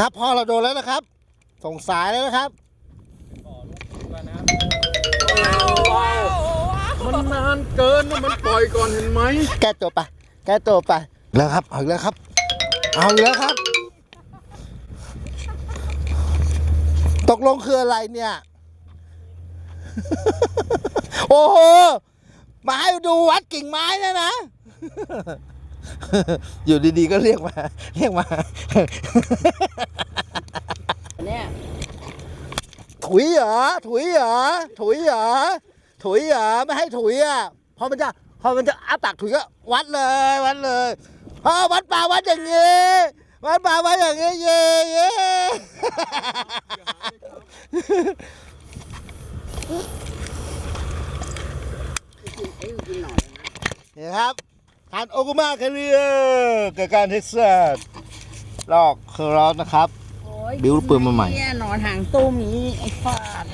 ครับพ่อเราโดนแล้วนะครับ ส่งสายแล้วนะครับ มันนานเกินนะมันปล่อยก่อนเห็นไหมแก้ตัวไป แก้ตัวไปแล้วครับเอาอีกแล้วครับ เอาอีกแล้วครับ ตกลงคืออะไรเนี่ย โอ้โห มาให้ดูวัดกิ่งไม้เนะนะ อยู่ดีๆก็เรียกมา เรียกมาเนี่ยถุยเหรอถุยเหรอถุยเหรอถุยเหรอไม่ให้ถุยอะพอมันจะพอมันจะอ้าปากถุยก็วัดเลยวัดเลยพอวัดป่าวัดอย่างงี้วัดป่าวัดอย่างงี้เย่เย่ไอ้กินหน่อยนะนี่ครับ ทานโอกุมาคาเรียกับการเท็กซัสลอกเคอร์รอสนะครับ โอ้ยบิ้วปืนมาใหม่ เนี่ยนอนหางตุ้มนี้ไอ้ฟาด